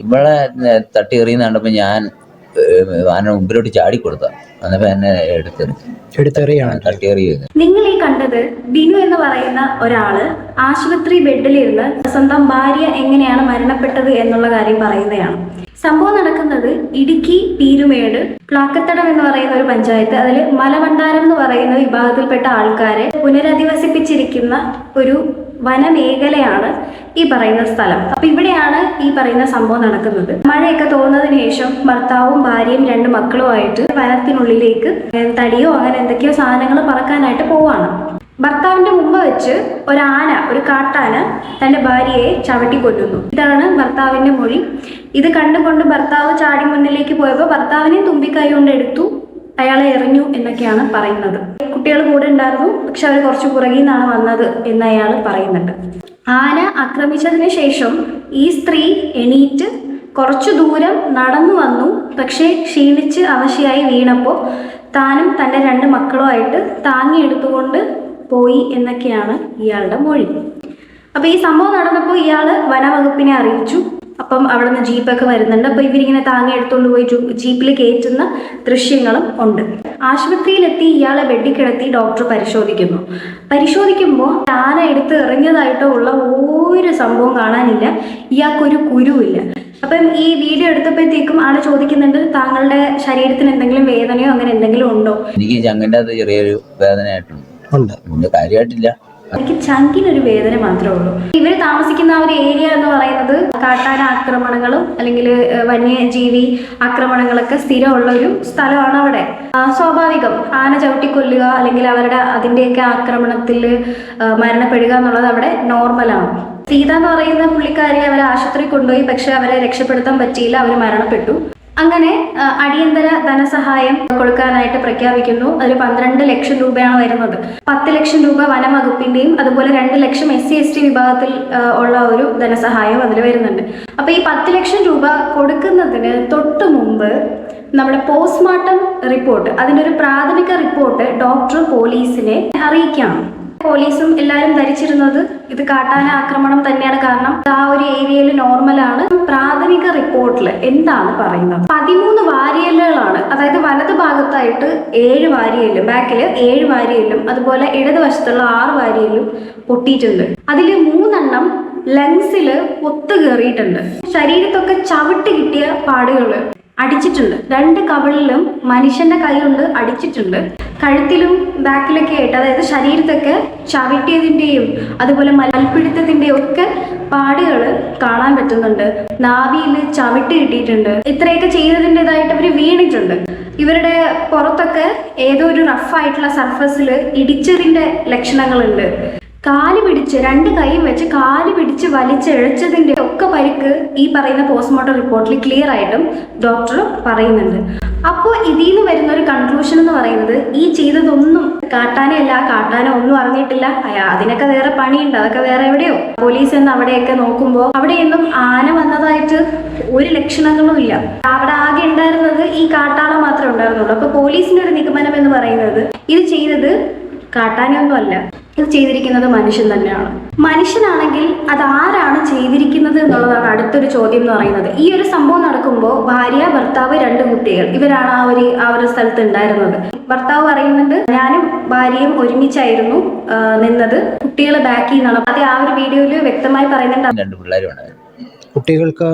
ഇവളെ തട്ടി എറിയുന്ന കണ്ടപ്പോ ഞാൻ ആന മുമ്പിലോട്ട് ചാടി കൊടുത്ത. അന്നപ്പോ എന്നെ എടുത്തെറി എടുത്തെറിയാണ്. തട്ടി എറിയുന്നത് നിങ്ങൾ ഈ കണ്ടത് ബിനു എന്ന് പറയുന്ന ഒരാൾ ആശുപത്രി ബെഡിലിരുന്ന് സ്വന്തം ഭാര്യ എങ്ങനെയാണ് മരണപ്പെട്ടത് എന്നുള്ള കാര്യം പറയുന്നതാണ് സംഭവം നടക്കുന്നത് ഇടുക്കി പീരുമേട് പ്ലാക്കത്തടം എന്ന് പറയുന്ന ഒരു പഞ്ചായത്ത് അതിൽ മലവണ്ടാരം എന്ന് പറയുന്ന വിഭാഗത്തിൽപ്പെട്ട ആൾക്കാരെ പുനരധിവസിപ്പിച്ചിരിക്കുന്ന ഒരു വനമേഖലയാണ് ഈ പറയുന്ന സ്ഥലം. അപ്പൊ ഇവിടെയാണ് ഈ പറയുന്ന സംഭവം നടക്കുന്നത്. മഴയൊക്കെ തോന്നുന്നതിന് ശേഷം ഭർത്താവും ഭാര്യയും രണ്ട് മക്കളുമായിട്ട് വനത്തിനുള്ളിലേക്ക് തടിയോ അങ്ങനെ എന്തൊക്കെയോ സാധനങ്ങൾ പറക്കാനായിട്ട് പോവാണ്. ഭർത്താവിന്റെ മുമ്പ് വെച്ച് ഒരാന ഒരു കാട്ടാന തന്റെ ഭാര്യയെ ചവിട്ടി കൊല്ലുന്നു. ഇതാണ് ഭർത്താവിന്റെ മൊഴി. ഇത് കണ്ടുകൊണ്ട് ഭർത്താവ് ചാടി മുന്നിലേക്ക് പോയപ്പോൾ ഭർത്താവിനെ തുമ്പിക്കൈ കൊണ്ട് എടുത്തു. അയാളെ എറിഞ്ഞു എന്നൊക്കെയാണ് പറയുന്നത്. കുട്ടികൾ കൂടെ ഉണ്ടായിരുന്നു പക്ഷെ അവർ കുറച്ച് പുറകിൽ നിന്നാണ് വന്നത് എന്ന് അയാൾ പറയുന്നുണ്ട്. ആന ആക്രമിച്ചതിന് ശേഷം ഈ സ്ത്രീ എണീറ്റ് കുറച്ചു ദൂരം നടന്നു വന്നു പക്ഷേ ക്ഷീണിച്ച് അവശയായി വീണപ്പോൾ താനും തന്റെ രണ്ട് മക്കളുമായിട്ട് താങ്ങിയെടുത്തുകൊണ്ട് പോയി എന്നൊക്കെയാണ് ഇയാളുടെ മൊഴി. അപ്പോൾ ഈ സംഭവം നടന്നപ്പോൾ ഇയാൾ വനവകുപ്പിനെ അറിയിച്ചു. അപ്പം അവിടെ നിന്ന് ജീപ്പൊക്കെ വരുന്നുണ്ട്. അപ്പോൾ ഇവരിങ്ങനെ താങ്ങ എടുത്തുകൊണ്ട് പോയി ജീപ്പിൽ കയറ്റുന്ന ദൃശ്യങ്ങളും ഉണ്ട്. ആശുപത്രിയിലെത്തി ഇയാളെ ബെഡിൽ കിടത്തി ഡോക്ടർ പരിശോധിക്കുന്നു. പരിശോധിക്കുമ്പോൾ താന എടുത്ത് എറിഞ്ഞതായിട്ടോ ഉള്ള ഒരു സംഭവം കാണാനില്ല. ഇയാൾക്കൊരു കുരുവില്ല. അപ്പം ഈ വീഡിയോ എടുത്തപ്പോഴത്തേക്കും ആൾ ചോദിക്കുന്നുണ്ട് താങ്കളുടെ ശരീരത്തിന് എന്തെങ്കിലും വേദനയോ അങ്ങനെ എന്തെങ്കിലും ഉണ്ടോ? എനിക്ക് ചങ്ങന്റെ അത് ചെറിയൊരു വേദനയായിട്ടുണ്ട്. കാര്യമായിട്ടില്ല. എനിക്ക് ചങ്കിനൊരു വേദന മാത്രമേ ഉള്ളൂ. ഇവർ താമസിക്കുന്ന ഒരു ഏരിയ എന്ന് പറയുന്നത് കാട്ടാന ആക്രമണങ്ങളും അല്ലെങ്കിൽ വന്യജീവി ആക്രമണങ്ങളൊക്കെ സ്ഥിരമുള്ള ഒരു സ്ഥലമാണ് അവിടെ. സ്വാഭാവികം. ആന ചവിട്ടിക്കൊല്ലുക അല്ലെങ്കിൽ അവരുടെ അതിന്റെയൊക്കെ ആക്രമണത്തിൽ മരണപ്പെടുക എന്നുള്ളത് അവിടെ നോർമലാണ് സീത എന്ന് പറയുന്ന പുള്ളിക്കാരെ അവരെ ആശുപത്രി കൊണ്ടുപോയി പക്ഷെ അവരെ രക്ഷപ്പെടുത്താൻ പറ്റിയില്ല. അവർ മരണപ്പെട്ടു. അങ്ങനെ അടിയന്തര ധനസഹായം കൊടുക്കാനായിട്ട് പ്രഖ്യാപിക്കുന്നു. അതിൽ പന്ത്രണ്ട് ലക്ഷം രൂപയാണ് വരുന്നത്. പത്ത് ലക്ഷം രൂപ വനം വകുപ്പിന്റെയും അതുപോലെ രണ്ട് ലക്ഷം എസ് സി എസ് ടി വിഭാഗത്തിൽ ഉള്ള ഒരു ധനസഹായം അതിൽ വരുന്നുണ്ട്. അപ്പൊ ഈ പത്ത് ലക്ഷം രൂപ കൊടുക്കുന്നതിന് തൊട്ട് മുമ്പ് നമ്മുടെ പോസ്റ്റ്മോർട്ടം റിപ്പോർട്ട് അതിന്റെ ഒരു പ്രാഥമിക റിപ്പോർട്ട് ഡോക്ടർ പോലീസിനെ അറിയിക്കണം പോലീസും എല്ലാവരും ധരിച്ചിരുന്നത് ഇത് കാട്ടാന ആക്രമണം തന്നെയാണ് കാരണം ആ ഒരു ഏരിയയിൽ നോർമലാണ് പ്രാഥമിക റിപ്പോർട്ടിൽ എന്താണ് പറയുന്നത്? പതിമൂന്ന് വാരിയല്ലുകളാണ്. അതായത് വലത് ഭാഗത്തായിട്ട് ഏഴ് വാരിയലും ബാക്കിൽ ഏഴ് വാരിയലും അതുപോലെ ഇടതുവശത്തുള്ള ആറ് വാരിയലും പൊട്ടിയിട്ടുണ്ട്. അതിൽ മൂന്നെണ്ണം ലങ്സിൽ ഒത്തു കയറിയിട്ടുണ്ട്. ശരീരത്തൊക്കെ ചവിട്ട് കിട്ടിയ പാടുകൾ അടിച്ചിട്ടുണ്ട്. രണ്ട് കവളിലും മനുഷ്യന്റെ കൈ കൊണ്ട് അടിച്ചിട്ടുണ്ട്. കഴുത്തിലും ബാക്കിലൊക്കെ ആയിട്ട് അതായത് ശരീരത്തൊക്കെ ചവിട്ടിയതിന്റെയും അതുപോലെ മൽപ്പിടുത്തത്തിന്റെയും ഒക്കെ പാടുകൾ കാണാൻ പറ്റുന്നുണ്ട്. നാവിയിൽ ചവിട്ടി കിട്ടിയിട്ടുണ്ട്. ഇത്രയൊക്കെ ചെയ്തതിന്റെതായിട്ട് അവർ വീണിട്ടുണ്ട്. ഇവരുടെ പുറത്തൊക്കെ ഏതോ ഒരു റഫായിട്ടുള്ള സർഫസിൽ ഇടിച്ചതിന്റെ ലക്ഷണങ്ങളുണ്ട്. കാൽ പിടിച്ച് രണ്ട് കൈയും വെച്ച് കാൽ പിടിച്ച് വലിച്ചെഴച്ചതിന്റെ ഒക്കെ പരിക്ക് ഈ പറയുന്ന പോസ്റ്റ്മോർട്ടം റിപ്പോർട്ടിൽ ക്ലിയർ ആയിട്ടും ഡോക്ടർ പറയുന്നുണ്ട്. അപ്പോൾ ഇതിൽ നിന്ന് വരുന്ന ഒരു കൺക്ലൂഷൻ എന്ന് പറയുന്നത് ഈ ചെയ്തതൊന്നും കാട്ടാനയല്ല കാട്ടാന ഒന്നും അറിഞ്ഞിട്ടില്ല. അതിനൊക്കെ വേറെ പണിയുണ്ട് അതൊക്കെ വേറെ എവിടെയോ? പോലീസ് എന്ന് അവിടെയൊക്കെ നോക്കുമ്പോൾ അവിടെയൊന്നും ആന വന്നതായിട്ട് ഒരു ലക്ഷണങ്ങളും ഇല്ല. അവിടെ ആകെ ഉണ്ടായിരുന്നത് ഈ കാട്ടാള മാത്രമേ ഉണ്ടായിരുന്നുള്ളൂ. അപ്പൊ പോലീസിന്റെ ഒരു നിഗമനം എന്ന് പറയുന്നത് ഇത് ചെയ്തത് കാട്ടാനൊന്നും അല്ല ഇത് ചെയ്തിരിക്കുന്നത് മനുഷ്യൻ തന്നെയാണ്. മനുഷ്യനാണെങ്കിൽ അത് ആരാണ് ചെയ്തിരിക്കുന്നത് എന്നുള്ളതാണ് അടുത്തൊരു ചോദ്യം എന്ന് പറയുന്നത്. ഈ ഒരു സംഭവം നടക്കുമ്പോൾ ഭാര്യ ഭർത്താവ് രണ്ട് കുട്ടികൾ. ഇവരാണ് ആ ഒരു ആ ഒരു സ്ഥലത്ത് ഉണ്ടായിരുന്നത്. ഭർത്താവ് പറയുന്നുണ്ട് ഞാനും ഭാര്യയും ഒരുമിച്ചായിരുന്നു നിന്നത്. കുട്ടികൾ ബാക്കിൽ നിന്നാണ് അത് ആ ഒരു വീഡിയോയിൽ വ്യക്തമായി പറയുന്നുണ്ട്. രണ്ട് പിള്ളേരുമാണ് കുട്ടികൾക്ക്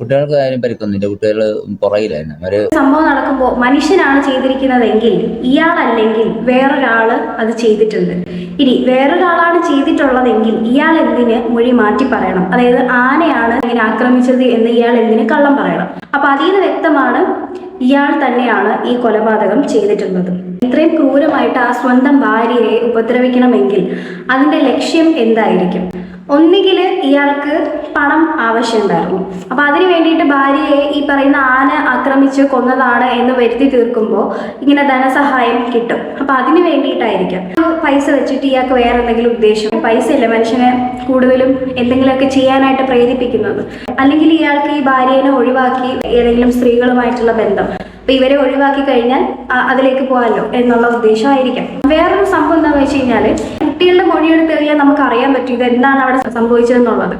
കുട്ടികൾക്ക് കാര്യം പരിക്കൊന്നുമില്ല കുട്ടികൾ പുറകിലായിരുന്നു. അവർ സംഭവം നടക്കുമ്പോൾ മനുഷ്യനാണ് ചെയ്തിരിക്കുന്നതെങ്കിൽ ഇയാളല്ലെങ്കിൽ വേറൊരാൾ അത് ചെയ്തിട്ടുണ്ട്. ഇനി വേറൊരാളാണ് ചെയ്തിട്ടുള്ളതെങ്കിൽ ഇയാൾ എന്തിന് മൊഴി മാറ്റി പറയണം? അതായത് ആനയാണ് ഇങ്ങനെ ആക്രമിച്ചത് എന്ന് ഇയാൾ എന്തിന് കള്ളം പറയണം? അപ്പൊ അതിൽ നിന്ന് വ്യക്തമാണ് ഇയാൾ തന്നെയാണ് ഈ കൊലപാതകം ചെയ്തിട്ടുള്ളത്. ഇത്രയും ക്രൂരമായിട്ട് ആ സ്വന്തം ഭാര്യയെ ഉപദ്രവിക്കണമെങ്കിൽ അതിന്റെ ലക്ഷ്യം എന്തായിരിക്കും? ഒന്നുകിൽ ഇയാൾക്ക് പണം ആവശ്യമുണ്ടായിരുന്നു. അപ്പൊ അതിനു വേണ്ടിയിട്ട് ഭാര്യയെ ഈ പറയുന്ന ആന ആക്രമിച്ച് കൊന്നതാണ് എന്ന് വരുത്തി തീർക്കുമ്പോൾ ഇങ്ങനെ ധനസഹായം കിട്ടും. അപ്പൊ അതിനു വേണ്ടിയിട്ടായിരിക്കും. പൈസ വെച്ചിട്ട് ഇയാൾക്ക് വേറെ എന്തെങ്കിലും ഉദ്ദേശം? പൈസ ഇല്ല മനുഷ്യനെ കൂടുതലും എന്തെങ്കിലുമൊക്കെ ചെയ്യാനായിട്ട് പ്രേരിപ്പിക്കുന്നത്. അല്ലെങ്കിൽ ഇയാൾക്ക് ഈ ഭാര്യനെ ഒഴിവാക്കി ഏതെങ്കിലും സ്ത്രീകളുമായിട്ടുള്ള ബന്ധം. അപ്പൊ ഇവരെ ഒഴിവാക്കി കഴിഞ്ഞാൽ അതിലേക്ക് പോകാമല്ലോ എന്നുള്ള ഉദ്ദേശമായിരിക്കാം. വേറൊരു സംഭവം എന്താണെന്ന് വെച്ച് കഴിഞ്ഞാൽ കുട്ടികളുടെ മൊഴിയെടുത്ത് കഴിഞ്ഞാൽ നമുക്ക് അറിയാൻ പറ്റും ഇത് എന്താണ് അവിടെ സംഭവിച്ചതെന്നുള്ളത്.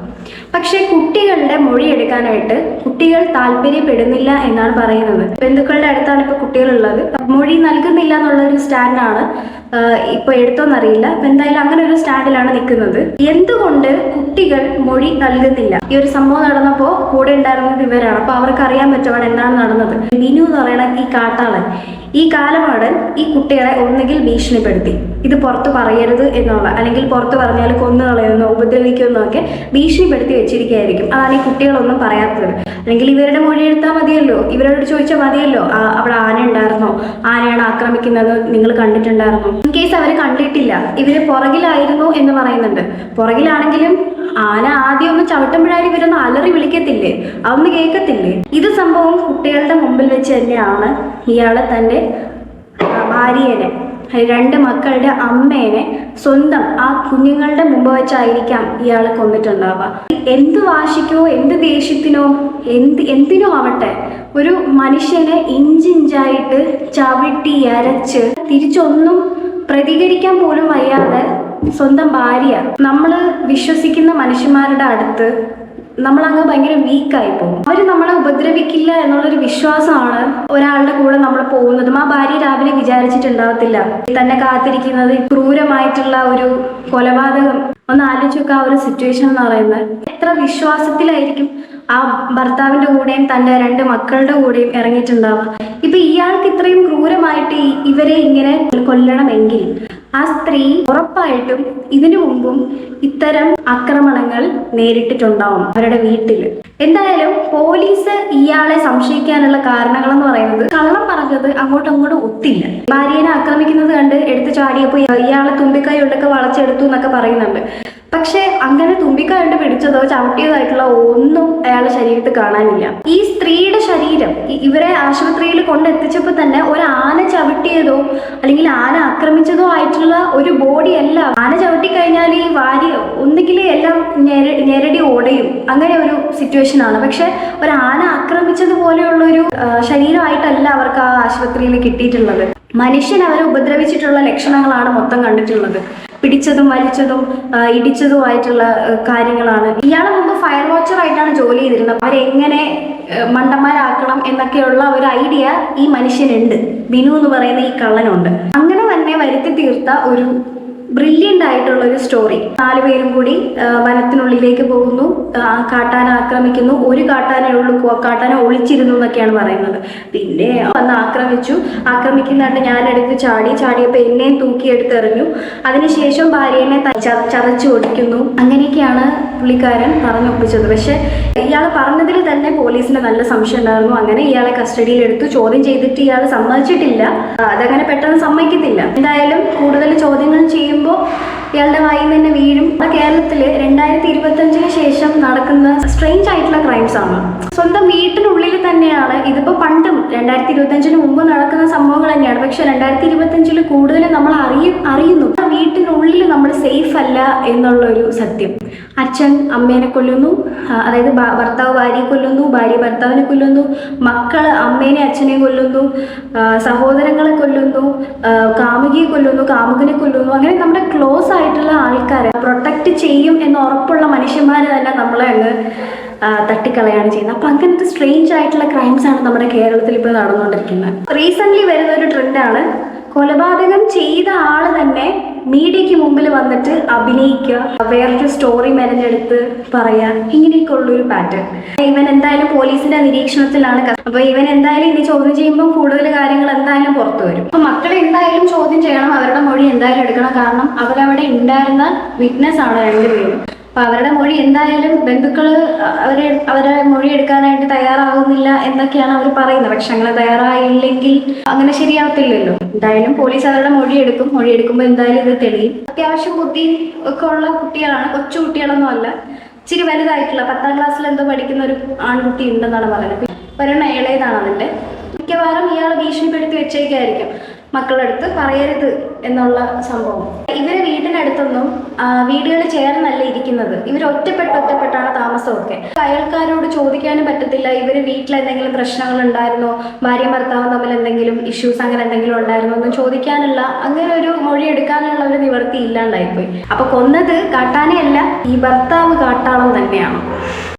പക്ഷേ കുട്ടികളുടെ മൊഴി എടുക്കാനായിട്ട് കുട്ടികൾ താല്പര്യപ്പെടുന്നില്ല എന്നാണ് പറയുന്നത്. ബന്ധുക്കളുടെ അടുത്താണ് ഇപ്പോൾ കുട്ടികളുള്ളത്. മൊഴി നൽകുന്നില്ല എന്നുള്ള ഒരു സ്റ്റാൻഡാണ് ഇപ്പോൾ എടുത്തോന്നറിയില്ല. അപ്പൊ എന്തായാലും അങ്ങനെ ഒരു സ്റ്റാൻഡിലാണ് നിൽക്കുന്നത്. എന്തുകൊണ്ട് കുട്ടികൾ മൊഴി നൽകുന്നില്ല? ഈ ഒരു സംഭവം നടന്നപ്പോൾ കൂടെ ഉണ്ടായിരുന്നത് ഇവരാണ്. അപ്പോൾ അവർക്ക് അറിയാൻ പറ്റുവാണ് എന്താണ് നടന്നത്. ബിനു എന്ന് പറയുന്ന ഈ കാട്ടാളൻ ഈ കാലമാണ് ഈ കുട്ടികളെ ഒന്നുകിൽ ഭീഷണിപ്പെടുത്തി. ഇത് പുറത്ത് പറയരുത് എന്നുള്ള അല്ലെങ്കിൽ പുറത്ത് പറഞ്ഞാൽ കൊന്നു കളയുന്നോ ഉപദ്രവിക്കുമെന്നോ ഒക്കെ ഭീഷണിപ്പെടുത്തി വെച്ചിരിക്കുകയായിരിക്കും. അതാണ് ഈ കുട്ടികളൊന്നും പറയാത്തത്. അല്ലെങ്കിൽ ഇവരുടെ മൊഴി എടുത്താൽ മതിയല്ലോ. ഇവരോട് ചോദിച്ചാൽ മതിയല്ലോ. അവിടെ ആന ഉണ്ടായിരുന്നോ? ആനയാണ് ആക്രമിക്കുന്നത്. നിങ്ങൾ കണ്ടിട്ടുണ്ടായിരുന്നോ? ഇൻ കേസ് അവർ കണ്ടിട്ടില്ല. ഇവർ പുറകിലായിരുന്നു എന്ന് പറയുന്നുണ്ട്. പുറകിലാണെങ്കിലും ആന ആദ്യം ഒന്ന് ചവിട്ടുമ്പോഴായാലും ഇവരൊന്ന് അലറി വിളിക്കത്തില്ലേ? അതൊന്ന് കേൾക്കത്തില്ലേ? ഇത് സംഭവം കുട്ടികളുടെ മുമ്പിൽ വെച്ച് തന്നെയാണ് ഇയാളെ തന്റെ ഭാര്യനെ രണ്ട് മക്കളുടെ അമ്മേനെ സ്വന്തം ആ കുഞ്ഞുങ്ങളുടെ മുമ്പ് വെച്ചായിരിക്കാം ഇയാൾ കൊന്നിട്ടുണ്ടാവുക. എന്ത് വാശിക്കോ എന്ത് ദേഷ്യത്തിനോ എന്ത് എന്തിനോ ആവട്ടെ ഒരു മനുഷ്യനെ ഇഞ്ചിഞ്ചായിട്ട് ചവിട്ടി അരച്ച് തിരിച്ചൊന്നും പ്രതികരിക്കാൻ പോലും വയ്യാതെ സ്വന്തം ഭാര്യ. നമ്മൾ വിശ്വസിക്കുന്ന മനുഷ്യന്മാരുടെ അടുത്ത് നമ്മളങ്ങ് ഭയങ്കര വീക്കായി പോകും. അവർ നമ്മളെ ഉപദ്രവിക്കില്ല എന്നുള്ളൊരു വിശ്വാസമാണ് ഒരാളുടെ കൂടെ നമ്മൾ പോകുന്നതും. ആ ഭാര്യ രാവിലെ വിചാരിച്ചിട്ടുണ്ടാവത്തില്ല. തന്നെ കാത്തിരിക്കുന്നത് ക്രൂരമായിട്ടുള്ള ഒരു കൊലപാതകം. ഒന്ന് ആലോചിച്ച് നോക്കുക ആ ഒരു സിറ്റുവേഷൻ എന്ന് പറയുന്നത്. എത്ര വിശ്വാസത്തിലായിരിക്കും ആ ഭർത്താവിന്റെ കൂടെയും തന്റെ രണ്ട് മക്കളുടെ കൂടെയും ഇറങ്ങിയിട്ടുണ്ടാവുക. ഇപ്പൊ ഇയാൾക്ക് ഇത്രയും ക്രൂരമായിട്ട് ഇവരെ ഇങ്ങനെ കൊല്ലണമെങ്കിൽ ആ സ്ത്രീ ഉറപ്പായിട്ടും ഇതിനു മുമ്പും ഇത്തരം ആക്രമണങ്ങൾ നേരിട്ടിട്ടുണ്ടാവും അവരുടെ വീട്ടിൽ എന്തായാലും പോലീസ് ഇയാളെ സംശയിക്കാനുള്ള കാരണങ്ങൾ എന്ന് പറയുന്നത് കള്ളം പറഞ്ഞത് അങ്ങോട്ടും അങ്ങോട്ടും ഒത്തില്ല. ഭാര്യനെ ആക്രമിക്കുന്നത് കണ്ട് എടുത്ത് ചാടിയപ്പോൾ ഇയാളെ തുമ്പിക്കൈ ഉണ്ടൊക്കെ വളച്ചെടുത്തു എന്നൊക്കെ പറയുന്നുണ്ട്. പക്ഷെ അങ്ങനെ തുമ്പിക്കൈ കൊണ്ട് പിടിച്ചതോ ചവിട്ടിയതായിട്ടുള്ള ഒന്നും അയാളുടെ ശരീരത്തിൽ കാണാനില്ല. ഈ സ്ത്രീയുടെ ശരീരം ഇവരെ ആശുപത്രിയിൽ കൊണ്ടെത്തിച്ചപ്പോൾ തന്നെ ഒരു ആന ചവിട്ടിയതോ അല്ലെങ്കിൽ ആന ആക്രമിച്ചതോ ആയിട്ടുള്ള ഒരു ബോഡി അല്ല. ആന ചവിട്ടി കഴിഞ്ഞാൽ ഈ വാരി ഒന്നുകിൽ എല്ലാം ഞെര ഞെരടി ഓടയും. അങ്ങനെ ഒരു സിറ്റുവേഷൻ ആണ്. പക്ഷെ ഒരു ആന ആക്രമിച്ചതുപോലെയുള്ള ഒരു ശരീരമായിട്ടല്ല അവർക്ക് ആ ആശുപത്രിയിൽ കിട്ടിയിട്ടുള്ളത്. മനുഷ്യൻ അവരെ ഉപദ്രവിച്ചിട്ടുള്ള ലക്ഷണങ്ങളാണ് മൊത്തം കണ്ടിട്ടുള്ളത്. പിടിച്ചതും വലിച്ചതും ഇടിച്ചതും ആയിട്ടുള്ള കാര്യങ്ങളാണ്. ഇയാളെ മുമ്പ് ഫയർ വാച്ചർ ആയിട്ടാണ് ജോലി ചെയ്തിരുന്നത്. അവരെങ്ങനെ മണ്ടന്മാരാക്കണം എന്നൊക്കെയുള്ള ഒരു ഐഡിയ ഈ മനുഷ്യനുണ്ട്. ബിനു എന്ന് പറയുന്ന ഈ കള്ളനുണ്ട്. അങ്ങനെ തന്നെ വരുത്തി തീർത്ത ഒരു ബ്രില്യന്റ് ആയിട്ടുള്ള ഒരു സ്റ്റോറി നാലുപേരും കൂടി വനത്തിനുള്ളിലേക്ക് പോകുന്നു. കാട്ടാന ആക്രമിക്കുന്നു. ഒരു കാട്ടാനേ ഉള്ളൂ കാട്ടാനെ ഒളിച്ചിരുന്നു എന്നൊക്കെയാണ് പറയുന്നത്. പിന്നെ വന്ന് ആക്രമിച്ചു. ആക്രമിക്കുന്നതായിട്ട് ഞാൻ എടുത്ത് ചാടി ചാടിയപ്പോൾ എന്നെയും തൂക്കിയെടുത്ത് എറിഞ്ഞു. അതിനുശേഷം ഭാര്യനെ ചതച്ചു ഒടിക്കുന്നു. അങ്ങനെയൊക്കെയാണ് പുള്ളിക്കാരൻ പറഞ്ഞൊപ്പിച്ചത്. പക്ഷെ ഇയാൾ പറഞ്ഞതിൽ തന്നെ പോലീസിന് നല്ല സംശയം ഉണ്ടായിരുന്നു. അങ്ങനെ ഇയാളെ കസ്റ്റഡിയിൽ എടുത്തു. ചോദ്യം ചെയ്തിട്ട് ഇയാൾ സമ്മതിച്ചിട്ടില്ല. അതങ്ങനെ പെട്ടെന്ന് സമ്മതിക്കത്തില്ല. എന്തായാലും കൂടുതൽ ചോദ്യങ്ങൾ ചെയ്യുമ്പോൾ ഇയാളുടെ വായിൽ തന്നെ വീഴും. കേരളത്തിൽ രണ്ടായിരത്തി ഇരുപത്തഞ്ചിന് ശേഷം നടക്കുന്ന സ്ട്രെയിഞ്ച് ആയിട്ടുള്ള ക്രൈംസ് ആണ്. സ്വന്തം വീട്ടിനുള്ളിൽ തന്നെയാണ്. ഇതിപ്പോൾ പണ്ടും രണ്ടായിരത്തി ഇരുപത്തഞ്ചിന് മുമ്പ് നടക്കുന്ന സംഭവങ്ങൾ തന്നെയാണ്. പക്ഷെ രണ്ടായിരത്തി ഇരുപത്തഞ്ചിൽ കൂടുതൽ നമ്മൾ അറിയ അറിയുന്നു. വീട്ടിനുള്ളിൽ നമ്മൾ സേഫ് അല്ല എന്നുള്ളൊരു സത്യം. അച്ഛൻ അമ്മേനെ കൊല്ലുന്നു. അതായത് ഭർത്താവ് ഭാര്യയെ കൊല്ലുന്നു. ഭാര്യ ഭർത്താവിനെ കൊല്ലുന്നു. മക്കൾ അമ്മേനെ അച്ഛനെ കൊല്ലുന്നു. സഹോദരങ്ങളെ കൊല്ലുന്നു. കാമുകിയെ കൊല്ലുന്നു. കാമുകനെ കൊല്ലുന്നു. അങ്ങനെ നമ്മുടെ ക്ലോസ് ആയിട്ടുള്ള ആൾക്കാരെ പ്രൊട്ടക്റ്റ് ചെയ്യും എന്ന് ഉറപ്പുള്ള മനുഷ്യന്മാർ തന്നെ നമ്മളെ അങ്ങ് തട്ടിക്കളയാണ് ചെയ്യുന്നത്. അപ്പൊ അങ്ങനത്തെ സ്ട്രേഞ്ച് ആയിട്ടുള്ള ക്രൈംസ് ആണ് നമ്മുടെ കേരളത്തിൽ ഇപ്പോൾ നടന്നുകൊണ്ടിരിക്കുന്നത്. റീസെന്റ് വരുന്ന ഒരു ട്രെൻഡാണ് കൊലപാതകം ചെയ്ത ആൾ തന്നെ മീഡിയക്ക് മുമ്പിൽ വന്നിട്ട് അഭിനയിക്കുക വേറൊരു സ്റ്റോറി മെനഞ്ഞെടുത്ത് പറയാ. ഇങ്ങനെയൊക്കെ ഉള്ളൊരു പാറ്റേൺ ഇവൻ എന്തായാലും പോലീസിന്റെ നിരീക്ഷണത്തിലാണ്. അപ്പൊ ഇവൻ എന്തായാലും ഇനി ചോദ്യം ചെയ്യുമ്പോൾ കൂടുതൽ കാര്യങ്ങൾ എന്തായാലും പുറത്തു വരും. അപ്പൊ മക്കളെ എന്തായാലും ചോദ്യം ചെയ്യണം. അവരുടെ മൊഴി എന്തായാലും എടുക്കണം. കാരണം അവരവിടെ ഉണ്ടായിരുന്ന വിറ്റ്നസ് ആണ് രണ്ടുപേരും. അപ്പൊ അവരുടെ മൊഴി എന്തായാലും ബന്ധുക്കൾ അവരെ അവരെ മൊഴി എടുക്കാനായിട്ട് തയ്യാറാവുന്നില്ല എന്നൊക്കെയാണ് അവർ പറയുന്നത്. പക്ഷെ അങ്ങനെ തയ്യാറായില്ലെങ്കിൽ അങ്ങനെ ശരിയാവത്തില്ലല്ലോ. എന്തായാലും പോലീസ് അവരുടെ മൊഴി എടുക്കും. മൊഴി എടുക്കുമ്പോൾ എന്തായാലും ഇത് തെളിയും. അത്യാവശ്യം ബുദ്ധി ഒക്കെ ഉള്ള കുട്ടികളാണ്. കൊച്ചു കുട്ടികളൊന്നും അല്ല. ഇച്ചിരി വലുതായിട്ടുള്ള പത്താം ക്ലാസ്സിൽ എന്തോ പഠിക്കുന്ന ഒരു ആൺകുട്ടി ഉണ്ടെന്നാണ് പറയുന്നത്. ഒരെണ്ണം ഏളേതാണ് അതിന്റെ മിക്കവാറും ഇയാളെ ഭീഷണിപ്പെടുത്തി വെച്ചേക്കായിരിക്കും മക്കളുടെ അടുത്ത് പറയരുത് എന്നുള്ള സംഭവം. ഇവരെ വീടിനടുത്തൊന്നും വീടുകൾ ചേർന്നല്ല ഇരിക്കുന്നത്. ഇവർ ഒറ്റപ്പെട്ട് ഒറ്റപ്പെട്ടാണ് താമസമൊക്കെ. അയൽക്കാരോട് ചോദിക്കാനും പറ്റത്തില്ല. ഇവർ വീട്ടിൽ എന്തെങ്കിലും പ്രശ്നങ്ങൾ ഉണ്ടായിരുന്നോ? ഭാര്യ ഭർത്താവ് തമ്മിൽ എന്തെങ്കിലും ഇഷ്യൂസ് അങ്ങനെ എന്തെങ്കിലും ഉണ്ടായിരുന്നോ? ഒന്നും ചോദിക്കാനുള്ള അങ്ങനെ ഒരു മൊഴി എടുക്കാനുള്ള ഒരു നിവൃത്തി ഇല്ലാണ്ടായിപ്പോയി. അപ്പൊ കൊന്നത് കാട്ടാനയല്ല ഈ ഭർത്താവ് കാട്ടാളം തന്നെയാണ്.